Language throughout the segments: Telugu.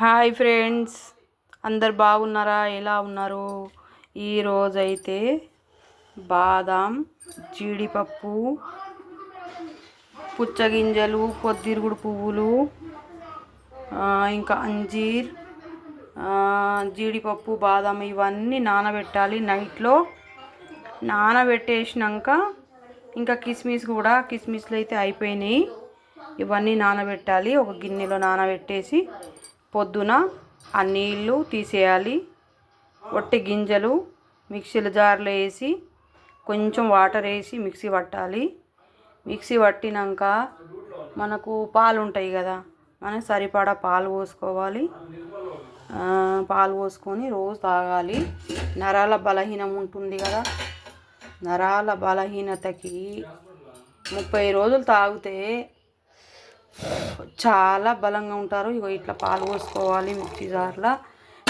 Hi friends. అందరు బాగున్నారా? ఎలా ఉన్నారు? ఈరోజైతే బాదాం జీడిపప్పు పుచ్చగింజలు పొద్దిరుగుడు పువ్వులు ఇంకా అంజీర్ జీడిపప్పు బాదాం ఇవన్నీ నానబెట్టాలి. నైట్లో నానబెట్టేసినాక ఇంకా కిస్మిస్ కూడా కిస్మిస్లు అయితే అయిపోయినాయి. ఇవన్నీ నానబెట్టాలి. ఒక గిన్నెలో నానబెట్టేసి పొద్దున ఆ నీళ్ళు తీసేయాలి. ఒట్టి గింజలు మిక్సీల జార్లో వేసి కొంచెం వాటర్ వేసి మిక్సీ పట్టాలి. మిక్సీ పట్టినాక మనకు పాలు ఉంటాయి కదా మనకు సరిపడా పాలు పోసుకోవాలి. పాలు పోసుకొని రోజు తాగాలి. నరాల బలహీనం ఉంటుంది కదా నరాల బలహీనతకి ముప్పై రోజులు తాగితే చాలా బలంగా ఉంటారు. ఇగో ఇట్లా పాలు పోసుకోవాలి మిక్సీ జార్లో.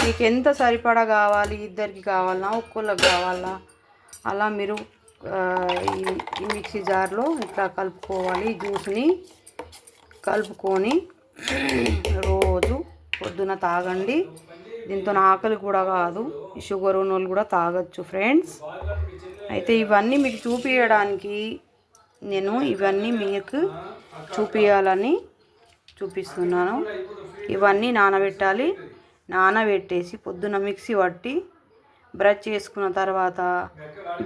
మీకు ఎంత సరిపడా కావాలి ఇద్దరికి కావాలన్నా ఒక్కొక్కరికి కావాలా? అలా మీరు ఈ మిక్సీ జార్లో ఇట్లా కలుపుకోవాలి జ్యూస్ని కలుపుకొని రోజు పొద్దున తాగండి. దీంతో ఆకలి కూడా కాదు షుగర్ ఉన్న వాళ్ళు కూడా తాగొచ్చు ఫ్రెండ్స్. అయితే ఇవన్నీ మీకు చూపించడానికి నేను ఇవన్నీ మీకు చూపించాలని చూపిస్తున్నాను. ఇవన్నీ నానబెట్టాలి. నానబెట్టేసి పొద్దున మిక్సీ పట్టి బ్రష్ చేసుకున్న తర్వాత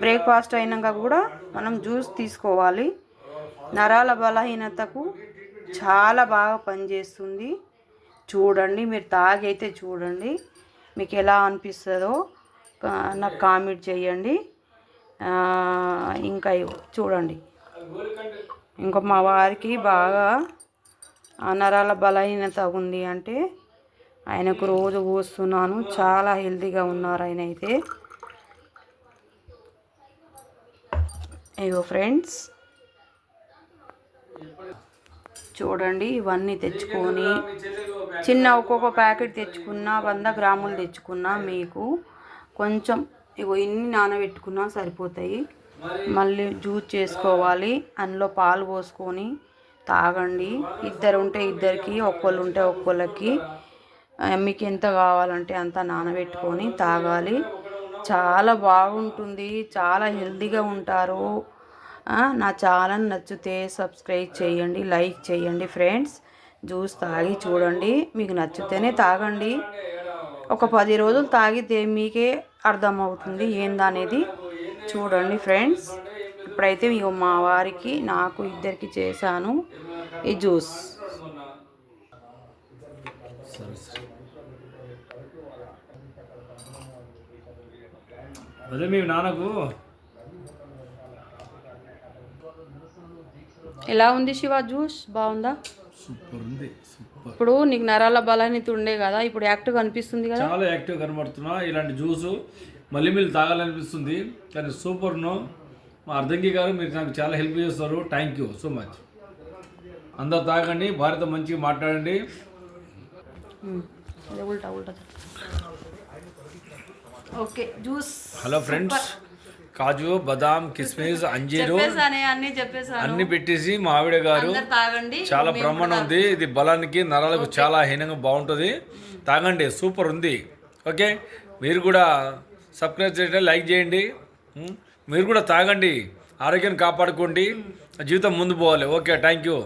బ్రేక్ఫాస్ట్ అయినాక కూడా మనం జ్యూస్ తీసుకోవాలి. నరాల బలహీనతకు చాలా బాగా పనిచేస్తుంది. చూడండి మీరు తాగైతే చూడండి మీకు ఎలా అనిపిస్తుందో నాకు కామెంట్ చేయండి. ఇంకా చూడండి. ఇంకా మా వారికి బాగా అనరాల నరాల బలహీనత ఉంది అంటే ఆయనకు రోజు పోస్తున్నాను చాలా హెల్తీగా ఉన్నారు ఆయన అయితే ఇగో ఫ్రెండ్స్ చూడండి ఇవన్నీ తెచ్చుకొని చిన్న ఒక్కొక్క ప్యాకెట్ తెచ్చుకున్నా వంద గ్రాములు తెచ్చుకున్నా మీకు కొంచెం ఇగో ఇన్ని నానబెట్టుకున్నా సరిపోతాయి. మళ్ళీ జ్యూస్ చేసుకోవాలి. అందులో పాలు పోసుకొని తాగండి. ఇద్దరు ఉంటే ఇద్దరికి ఒక్కళ్ళు ఉంటే ఒక్కళ్ళకి. మీకు ఎంత కావాలంటే అంత నానబెట్టుకొని తాగాలి. చాలా బాగుంటుంది. చాలా హెల్తీగా ఉంటారు. నా ఛానల్ నచ్చితే సబ్స్క్రైబ్ చేయండి లైక్ చేయండి ఫ్రెండ్స్. జ్యూస్ తాగి చూడండి. మీకు నచ్చితేనే తాగండి. ఒక పది రోజులు తాగితే మీకే అర్థమవుతుంది ఏందనేది. చూడండి ఫ్రెండ్స్ ఇప్పుడైతే ఇగో మా వారికి నాకు ఇద్దరికి చేశాను ఈ జ్యూస్. అదే మీ నాన్నకు? ఎలా ఉంది శివ జ్యూస్? బాగుందా? సూపర్ ఉంది ఇప్పుడు నీకు నరాల బలహీనత ఉండే కదా ఇప్పుడు యాక్టివ్ అనిపిస్తుంది కదా? చాలా యాక్టివ్ కనబడుతున్నా ఇలాంటి జ్యూసు. మళ్ళీ మీరు తాగాలనిపిస్తుంది. కానీ సూపర్ను మా అర్ధంగి గారు మీరు నాకు చాలా హెల్ప్ చేస్తారు. థ్యాంక్ యూ సో మచ్ అందరు తాగండి. భార్యతో మంచిగా మాట్లాడండి. Okay juice. Hello friends. కాజు బదాం కిస్మిస్ అంజీరు అన్ని పెట్టేసి మా ఆవిడ గారు చాలా బ్రహ్మాండం ఉంది. ఇది బలానికి నరాలకు చాలా హీనంగా బాగుంటుంది. తాగండి. సూపర్ ఉంది. ఓకే. మీరు కూడా సబ్స్క్రైబ్ చేయండి లైక్ చేయండి. మీరు కూడా తాగండి. ఆరోగ్యాన్ని కాపాడుకోండి. జీవితం ముందు పోవాలి. Okay thank you.